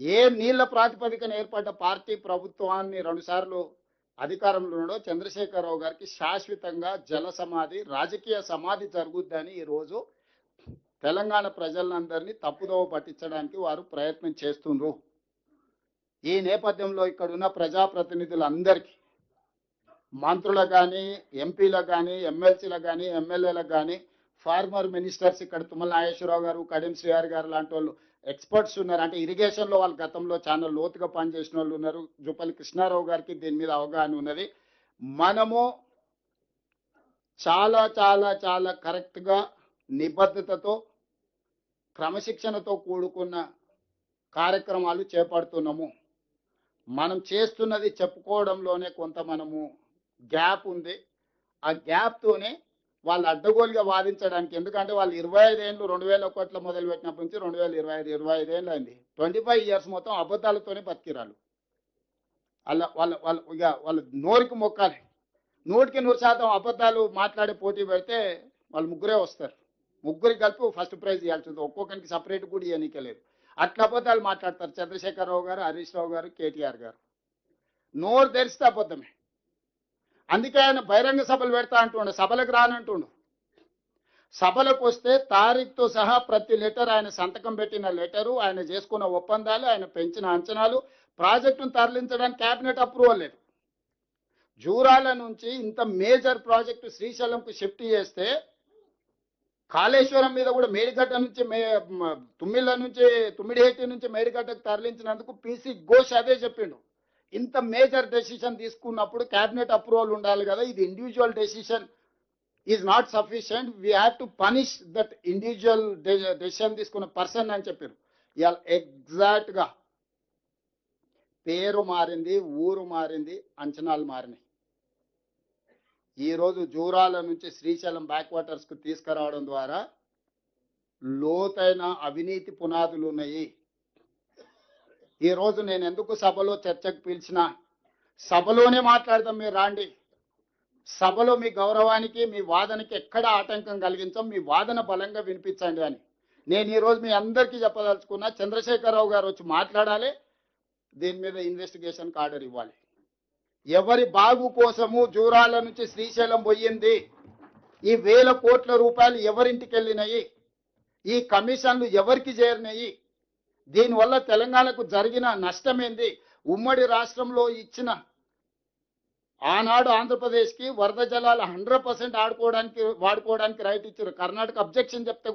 ఏ నీళ్ళ ప్రాతిపదికన ఏర్పడ్డ పార్టీ ప్రభుత్వాన్ని రెండుసార్లు అధికారంలో ఉండో చంద్రశేఖరరావు గారికి శాశ్వతంగా జల సమాధి రాజకీయ సమాధి జరుగుద్దని ఈరోజు తెలంగాణ ప్రజలందరినీ తప్పుదోవ పట్టించడానికి వారు ప్రయత్నం చేస్తుండ్రు. ఈ నేపథ్యంలో ఇక్కడున్న ప్రజాప్రతినిధులందరికీ మంత్రులకు కానీ ఎంపీలకు కానీ ఎమ్మెల్సీలకు కానీ ఎమ్మెల్యేలకు కానీ ఫార్మర్ మినిస్టర్స్ ఇక్కడ తుమ్మల నాగేశ్వరరావు గారు కడియం శ్రీహారి గారు లాంటి వాళ్ళు ఎక్స్పర్ట్స్ ఉన్నారు. అంటే ఇరిగేషన్లో వాళ్ళు గతంలో చాలా లోతుగా పనిచేసిన వాళ్ళు ఉన్నారు. జుపల్లి కృష్ణారావు గారికి దీని మీద అవగాహన ఉన్నది. మనము చాలా చాలా చాలా కరెక్ట్గా నిబద్ధతతో క్రమశిక్షణతో కూడుకున్న కార్యక్రమాలు చేపడుతున్నాము. మనం చేస్తున్నది చెప్పుకోవడంలోనే కొంత మనము గ్యాప్ ఉంది. ఆ గ్యాప్తోనే వాళ్ళు అడ్డగోలుగా వాదించడానికి. ఎందుకంటే వాళ్ళు ఇరవై ఐదేళ్ళు రెండు వేల ఒకటిలో మొదలు పెట్టినప్పటి నుంచి రెండు వేల ఇరవై ఐదు ఇరవై ఐదేళ్ళు అయింది. ట్వంటీ ఫైవ్ ఇయర్స్ మొత్తం అబద్ధాలతోనే బతికిరాలు వాళ్ళ వాళ్ళ వాళ్ళ ఇక వాళ్ళ నోరుకి మొక్కాలి. నూటికి నూరు శాతం అబద్ధాలు మాట్లాడే పోటీ పెడితే వాళ్ళు ముగ్గురే వస్తారు. ముగ్గురికి కలిపి ఫస్ట్ ప్రైజ్ ఇవ్వాల్సింది. ఒక్కొక్కరికి సపరేట్ కూడా ఇవ్వనీకలేదు అట్లా అబద్ధాలు మాట్లాడతారు చంద్రశేఖరరావు గారు హరీష్ రావు గారు కేటీఆర్ గారు. నోరు తెరిస్తే అబద్ధమే. అందుకే ఆయన బహిరంగ సభలు పెడతా అంటుండు సభలకు రానంటుండు. సభలకు వస్తే తారీఖుతో సహా ప్రతి లెటర్ ఆయన సంతకం పెట్టిన లెటరు ఆయన చేసుకున్న ఒప్పందాలు ఆయన పెంచిన అంచనాలు ప్రాజెక్టును తరలించడానికి కేబినెట్ అప్రూవల్ లేదు. జూరాల నుంచి ఇంత మేజర్ ప్రాజెక్టు శ్రీశైలంకు షిఫ్ట్ చేస్తే కాళేశ్వరం మీద కూడా మేడిగడ్డ నుంచి మే తుమ్మిళ్ళ నుంచి తుమ్మిడిహెట్టి నుంచి మేడిగడ్డకు తరలించినందుకు పీసీ ఘోష్ అదే చెప్పిండు. ఇంత మేజర్ డెసిషన్ తీసుకున్నప్పుడు క్యాబినెట్ అప్రూవల్ ఉండాలి కదా ఇది individual decision is not sufficient we have to punish that individual decision తీసుకున్న పర్సన్ అని చెప్పారు. ఇవాళ ఎగ్జాక్ట్గా పేరు మారింది ఊరు మారింది అంచనాలు మారినాయి. ఈరోజు జూరాల నుంచి శ్రీశైలం బ్యాక్ వాటర్స్కు తీసుకురావడం ద్వారా లోతైన అవినీతి పునాదులు ఉన్నాయి. ఈరోజు నేను ఎందుకు సభలో చర్చకు పిలిచిన? సభలోనే మాట్లాడదాం మీరు రాండి. సభలో మీ గౌరవానికి మీ వాదనకి ఎక్కడ ఆటంకం కలిగించాం మీ వాదన బలంగా వినిపించండి అని. నేను ఈరోజు మీ అందరికీ చెప్పదలుచుకున్నా చంద్రశేఖరరావు గారు వచ్చి మాట్లాడాలి. దీని మీద ఇన్వెస్టిగేషన్కి ఆర్డర్ ఇవ్వాలి. ఎవరి బాగు కోసము జూరాల నుంచి శ్రీశైలం పోయింది? ఈ వేల కోట్ల రూపాయలు ఎవరింటికి వెళ్ళినాయి ఈ కమిషన్లు ఎవరికి చేరినాయి? దీనివల్ల తెలంగాణకు జరిగిన నష్టం ఏంది ఉమ్మడి రాష్ట్రంలో ఇచ్చిన ఆనాడు ఆంధ్రప్రదేశ్కి వరద జలాలు హండ్రెడ్ పర్సెంట్ ఆడుకోవడానికి వాడుకోవడానికి రైట్ ఇచ్చారు. కర్ణాటక అబ్జెక్షన్ చెప్తే